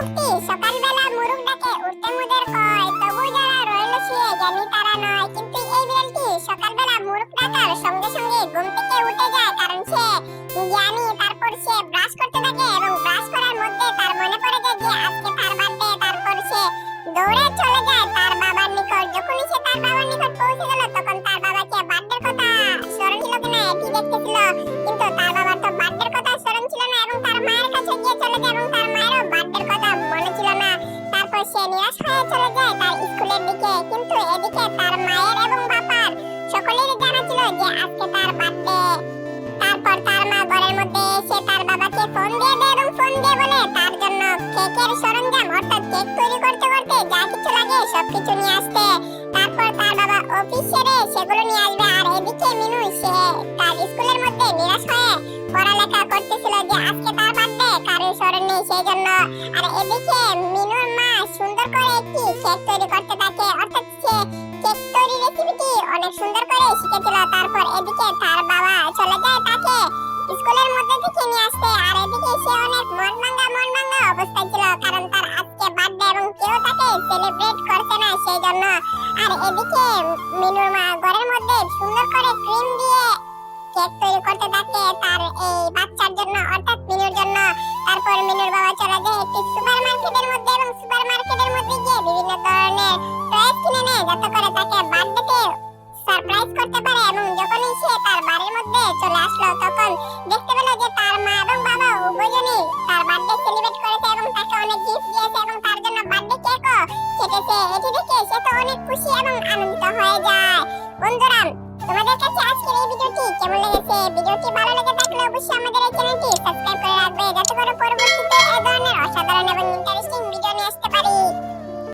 উক্তি সকালবেলা মুরুখ ডাকে উঠতে মুদের কয় তবু যারা রইল শুয়ে জানি তারা নয়। কিন্তু এই বিড়ালটি সকালবেলা মুরুখ ডাকার সঙ্গে সঙ্গে ঘুম থেকে উঠে যায়, কারণ সে জ্ঞানী। তারপর সে ব্রাশ করতে থাকে এবং ব্রাশ করার মধ্যে তার মনে পড়ে যায় যে আজকে তার বার্থডে। তারপর সে দৌড়ে এদিকে তার মায়ের এবং বাবার। সকলেরই জানা ছিল যে আজকে তার বার্থডে তারপর তার মা ঘরের মধ্যে এসে তার বাবাকে ফোন দিয়ে দেয় এবং ফোন দিয়ে বলে, তার জন্য কেকের সরঞ্জাম, অর্থাৎ কেক তৈরি করতে করতে যা কিছু লাগে সবকিছু নিয়ে আসতে। তারপর তার বাবা অফিস সেরে সেগুলো নিয়ে আসবে। আর এদিকে মিনু, সে তার স্কুলের মধ্যে নিরাশ হয়ে পড়ালেখা করতেছিল যে আজকে তার বার্থডে কারোর স্মরণ নেই সেই জন্য। আর এদিকে মিনুর মা সুন্দর করে একটি কেক তৈরি করতে অনেক সুন্দর করে শিখেছিল। তারপর এদিকে তার বাবা চলে যায় তাকে স্কুলের মধ্যে থেকে নিয়ে আসতে। আর এদিকে সে অনেক মন ভাঙা মন ভাঙা অবস্থায় ছিল। কারণ তার আজকে বার্থডে এবং কেউ তাকে সেলিব্রেট করছে না সেই জন্য। আর এদিকে মিনুর মা ঘরের মধ্যে সুন্দর করে ক্রিম দিয়ে কেক তৈরি করতে থাকে তার এই বাচ্চার জন্য, অর্থাৎ মিনুর জন্য। তারপর মিনুর বাবা চলে যায় একটি সুপার মার্কেটের মধ্যে এবং সুপার মার্কেটের মধ্যে গিয়ে বিভিন্ন ধরনের টয়েস কিনে নেয়, যাতে করে চলে আসলো তখন দেখতে পেল যে তার মা এবং বাবা উভয়জনই তার বার্থডে সেলিব্রেট করেছে এবং তাকে অনেক গিফট